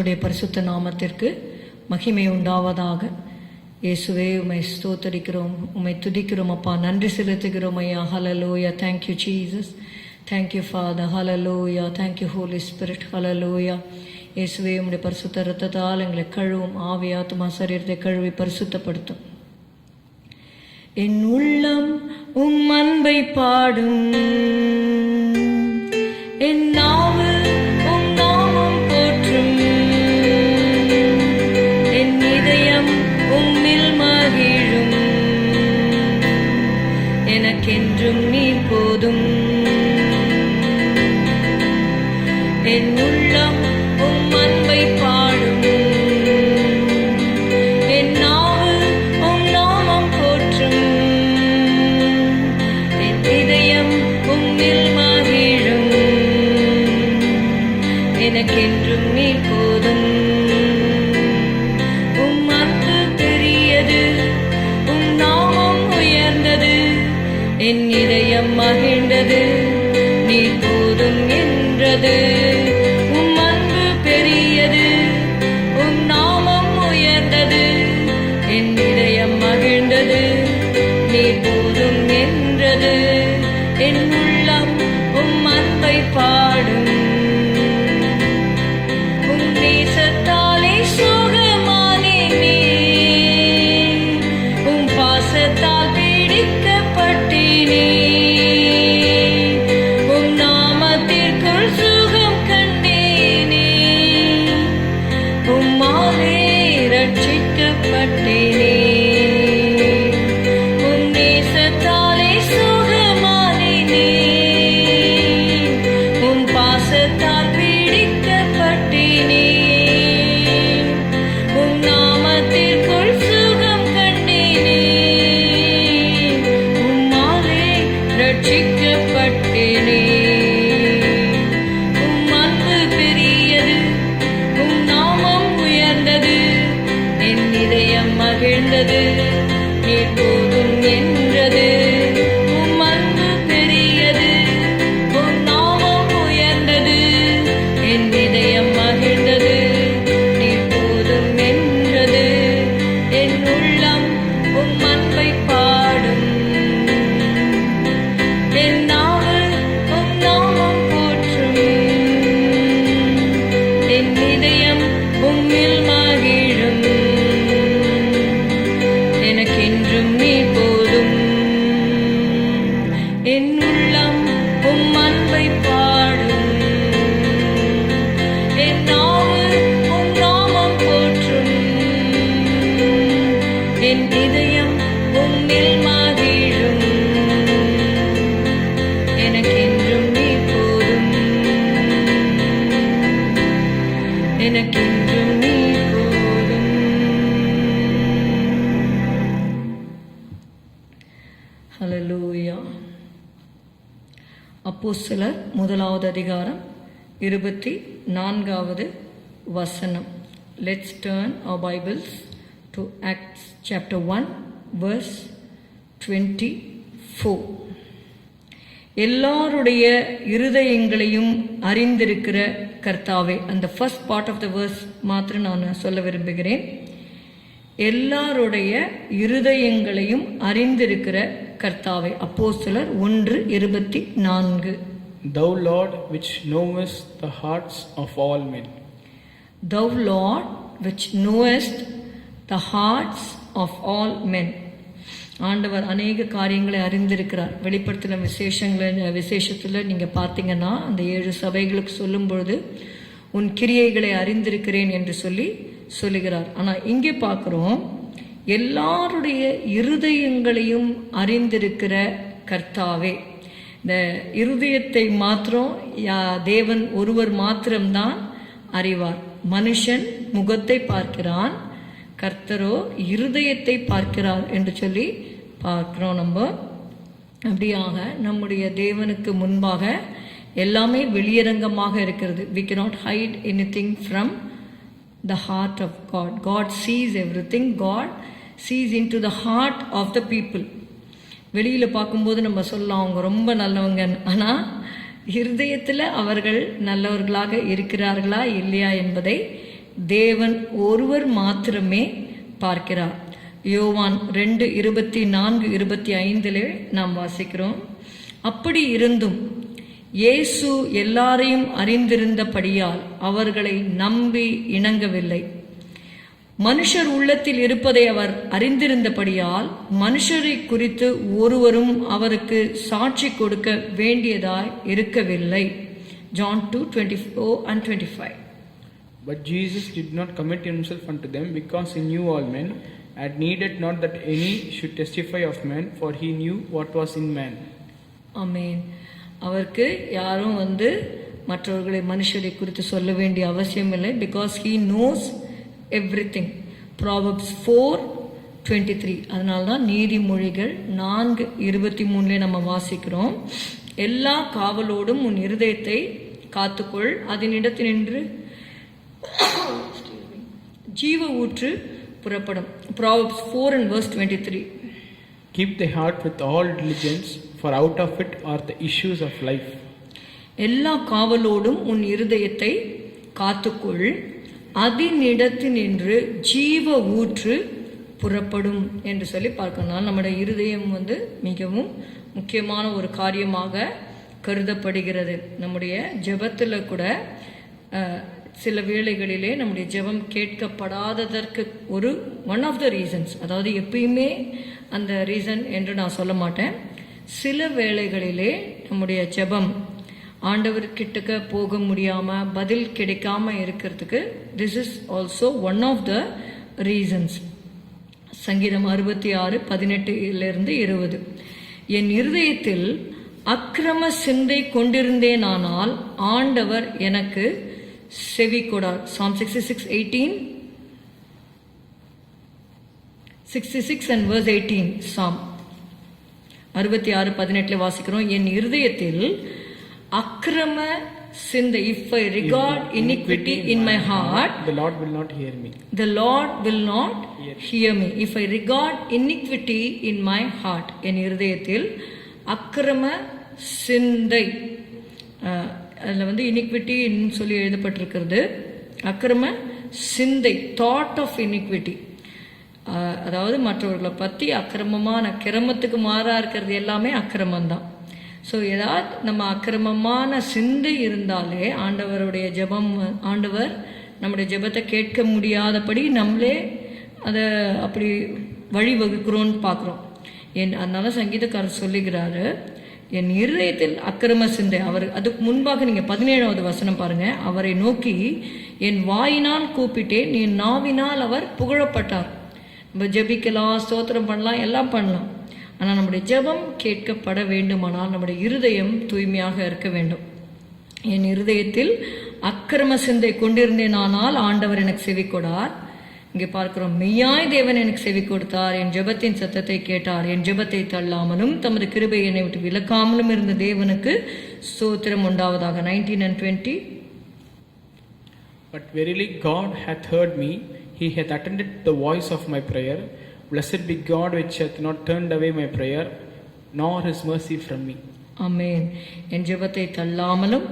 கர்த்தருடைய பரிசுத்த நாமத்திற்கு மகிமை உண்டாவதாக. இயேசுவே உமை ஸ்தோத்தரிக்கிறோம் உமை துதிக்கிறோம் அப்பா. நன்றி செலுத்துகிறோம் ஐயா. Hallelujah thank you Jesus thank you Father hallelujah thank you Holy Spirit hallelujah இயேசுவே உம்முடைய பரிசுத்த ரத்தத்தால் எங்களை கழுவும் ஆவி ஆத்மா சரீரத்தை கழுவி பரிசுத்தப்படுத்தும். என் உள்ளம் உம் அன்பை பாடும். என் நாவு மகிழ்ந்தது. ரட்சிக்கப்பட்டேனே. முதலாவது அதிகாரம் இருபத்தி நான்காவது வசனம். Let's turn our Bibles to Acts chapter one verse twenty four எல்லாருடைய இருதயங்களையும் அறிந்திருக்கிற கர்த்தாவே அந்த first part of the verse மாத்திரம் நான் சொல்ல விரும்புகிறேன். எல்லாருடைய இருதயங்களையும் அறிந்திருக்கிற கர்த்தாவே சிலர் ஒன்று இருபத்தி நான்கு. Thou, Lord, which knowest the hearts of all men. Thou Lord, which knowest the hearts of all men. ஆண்டவர் அநேக காரியங்களை அறிந்திருக்கிறார் வெளிப்படுத்தின விசேஷங்களை விசேஷத்தில் நீங்கள் பார்த்தீங்கன்னா அந்த ஏழு சபைகளுக்கு சொல்லும் பொழுது உன் கிரியைகளை அறிந்திருக்கிறேன் என்று சொல்லி சொல்லுகிறார் ஆனால் இங்கே பார்க்குறோம் எல்லாருடைய இருதயங்களையும் அறிந்திருக்கிற கர்த்தாவே இந்த இருதயத்தை மாத்திரம் யா- தேவன் ஒருவர் மாத்திரம்தான் அறிவார். மனுஷன் முகத்தை பார்க்கிறான் கர்த்தரோ இருதயத்தை பார்க்கிறார் என்று சொல்லி பார்க்குறோம் நம்ம. அப்படியாக நம்முடைய தேவனுக்கு முன்பாக எல்லாமே வெளியரங்கமாக இருக்கிறது. We cannot hide anything from the heart of God God sees everything God sees into the heart of the people வெளியில் பார்க்கும்போது நம்ம சொல்லலாம் அவங்க ரொம்ப நல்லவங்க. ஆனால் இருதயத்தில் அவர்கள் நல்லவர்களாக இருக்கிறார்களா இல்லையா என்பதை தேவன் ஒருவர் மாத்திரமே பார்க்கிறார். யோவான் ரெண்டு இருபத்தி நான்கு இருபத்தி ஐந்தில் நாம் வாசிக்கிறோம். அப்படி இருந்தும் இயேசு எல்லாரையும் அறிந்திருந்தபடியால் அவர்களை நம்பி இணங்கவில்லை. மனுஷர் உள்ளத்தில் இருப்பதை அவர் அறிந்திருந்தபடியால் மனுஷரை குறித்து ஒருவரும் அவருக்கு சாட்சி கொடுக்க வேண்டியதாய் இருக்கவில்லை. John two twenty four and twenty five But Jesus did not commit himself unto them, because he knew all men, and needed not that any should testify of men, for he knew what was in man. Amen அவருக்கு யாரும் வந்து மற்றவர்களை மனுஷரை குறித்து சொல்ல வேண்டிய அவசியம் இல்லை because he knows everything Proverbs four twenty three அதனால தான் நீதிமொழிகள் நான்கு இருபத்தி மூணுலேயே நம்ம வாசிக்கிறோம். எல்லா காவலோடும் உன் இருதயத்தை காத்துக்கொள். அதனிடத்தினின்று ஜீவ ஊற்று புறப்படும். Proverbs four and verse twenty three Keep thy heart with all diligence, for out of it are the issues of life. எல்லா காவலோடும் உன் இருதயத்தை காத்துக்கொள். அதனிடத்தினின்று ஜீவ ஊற்று புறப்படும் என்று சொல்லி பார்க்கணும் நம்முடைய இருதயம் வந்து மிகவும் முக்கியமான ஒரு காரியமாக கருதப்படுகிறது. நம்முடைய ஜெபத்தில் கூட சில வேளைகளிலே நம்முடைய ஜெபம் கேட்கப்படாததற்கு ஒரு ஒன் ஆஃப் த ரீசன்ஸ் அதாவது எப்பயுமே அந்த ரீசன் என்று நான் சொல்ல மாட்டேன். சில வேளைகளிலே நம்முடைய ஜெபம் ஆண்டவர் கிட்டக்க போக முடியாம பதில் கிடைக்காம இருக்கிறதுக்கு this is also one of the reasons சங்கீதம் அறுபத்தி ஆறு பதினெட்டுலேருந்து இருபது. என் இருதயத்தில் அக்கிரம சிந்தை கொண்டிருந்தேனானால் ஆண்டவர் எனக்கு செவி கொடார். Psalm sixty six eighteen sixty six and verse eighteen Psalm அறுபத்தி ஆறு பதினெட்டில் வாசிக்கிறோம். என் இருதயத்தில் அக்கிரம சிந்தை. If I regard iniquity in my heart The Lord will not hear me. the Lord will not hear me. if I regard iniquity in my heart என் இருதயத்தில் அக்கிரம சிந்தை அதுல வந்து இனிக்விட்டின்னு சொல்லி எழுதப்பட்டிருக்கிறது. அக்கிரம சிந்தை தாட் ஆஃப் இனிக்விட்டி அதாவது மற்றவர்களை பற்றி அக்கிரமமான கிரமத்துக்கு மாறா இருக்கிறது எல்லாமே அக்கிரமம்தான். ஸோ ஏதாவது நம்ம அக்கிரமமான சிந்தை இருந்தாலே ஆண்டவருடைய ஜெபம் ஆண்டவர் நம்முடைய ஜெபத்தை கேட்க முடியாதபடி நம்மளே அதை அப்படி வழிவகுக்கிறோன்னு பார்க்குறோம். என் அதனால சங்கீதக்காரர் சொல்லுகிறாரு என் இருதயத்தில் அக்கிரம சிந்தை. அவர் அதுக்கு முன்பாக நீங்கள் பதினேழாவது வசனம் பாருங்கள் அவரை நோக்கி என் வாயினால் கூப்பிட்டேன் என் நாவினால் அவர் புகழப்பட்டார். நம்ம ஜெபிக்கலாம் ஸ்தோத்திரம் பண்ணலாம் எல்லாம் பண்ணலாம். ஆனால் நம்முடைய ஜெபம் கேட்கப்பட வேண்டுமானால் நம்முடைய இருதயம் தூய்மையாக இருக்க வேண்டும். என் இருதயத்தில் அக்கிரம சிந்தை கொண்டிருந்தேனானால் ஆண்டவர் எனக்கு செவி கொடார் இங்கே பார்க்கிறோம் மெய்யாய் தேவன் எனக்கு செவி கொடுத்தார் என் ஜெபத்தின் சத்தத்தை கேட்டார். என் ஜெபத்தை தள்ளாமலும் தமது கிருபை என்னை விட்டு விலக்காமலும் இருந்த தேவனுக்கு சோத்திரம் உண்டாவதாக. Nineteen and twenty but verily God hath heard me he hath attended the voice of my prayer Blessed be God which hath not turned away my prayer, nor his mercy from me. Amen என் ஜெபத்தை தள்ளாமலும்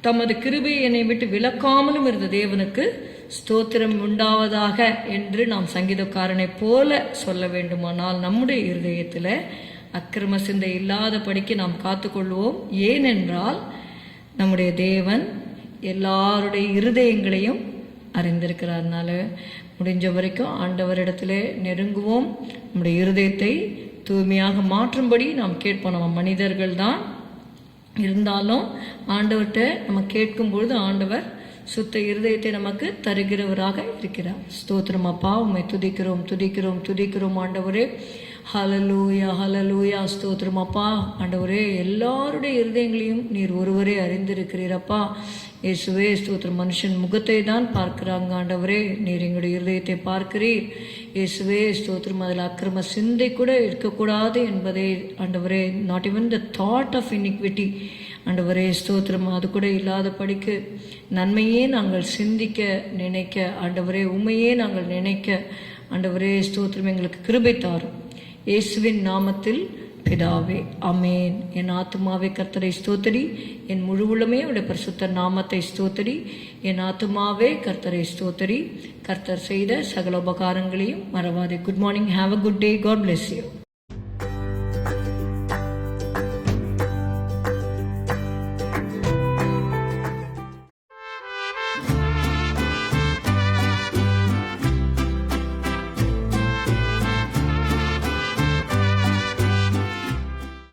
தமது கிருபை என்னை விட்டு விலக்காமலும் இருந்த தேவனுக்கு ஸ்தோத்திரம் உண்டாவதாக என்று நாம் சங்கீதக்காரனை போல சொல்ல வேண்டுமானால் நம்முடைய இருதயத்தில் அக்கிரம சிந்தை இல்லாதபடிக்கு நாம் காத்துக்கொள்வோம். ஏனென்றால் நம்முடைய தேவன் எல்லாருடைய இருதயங்களையும் அறிந்திருக்கிறார்னால முடிஞ்ச வரைக்கும் ஆண்டவரிடத்துல நெருங்குவோம். நம்முடைய இருதயத்தை தூய்மையாக மாற்றும்படி நாம் கேட்போம். நம்ம மனிதர்கள் தான் இருந்தாலும் ஆண்டவர்கிட்ட நம்ம கேட்கும் பொழுது ஆண்டவர் சுத்த இருதயத்தை நமக்கு தருகிறவராக இருக்கிறார். ஸ்தோத்திரம் அப்பா உம்மை துதிக்கிறோம் துதிக்கிறோம் துதிக்கிறோம் ஆண்டவரே. ஹலலூயா ஹலலூயா ஸ்தோத்திரம். அப்பா ஆண்டவரே எல்லாருடைய இருதயங்களையும் நீர் ஒருவரே அறிந்திருக்கிறீரப்பா. இயேசுவே ஸ்தோத்திரம். மனுஷன் முகத்தை தான் பார்க்கிறாங்க ஆண்டவரே. நீர் எங்களுடைய இருதயத்தை பார்க்கிறீர். இயேசுவே ஸ்தோத்திரம். அதில் அக்கிரம சிந்தை கூட இருக்கக்கூடாது என்பதை ஆண்டவரே not even the thought of iniquity. ஆண்டவரே ஸ்தோத்திரம். அது கூட இல்லாத படிக்கு நன்மையே நாங்கள் சிந்திக்க நினைக்க ஆண்டவரே உண்மையே நாங்கள் நினைக்க ஆண்டவரே ஸ்தோத்திரம் எங்களுக்கு கிருபை தாரும். இயேசுவின் நாமத்தில் பிதாவே அமேன் என் ஆத்துமாவே கர்த்தரை ஸ்தோத்தரி என் முழுவலுமே அவருடைய பரிசுத்த நாமத்தை ஸ்தோத்தரி என் ஆத்துமாவே கர்த்தரை ஸ்தோத்தரி கர்த்தர் செய்த சகல உபகாரங்களையும் மறவாதே. Good morning have a good day God bless you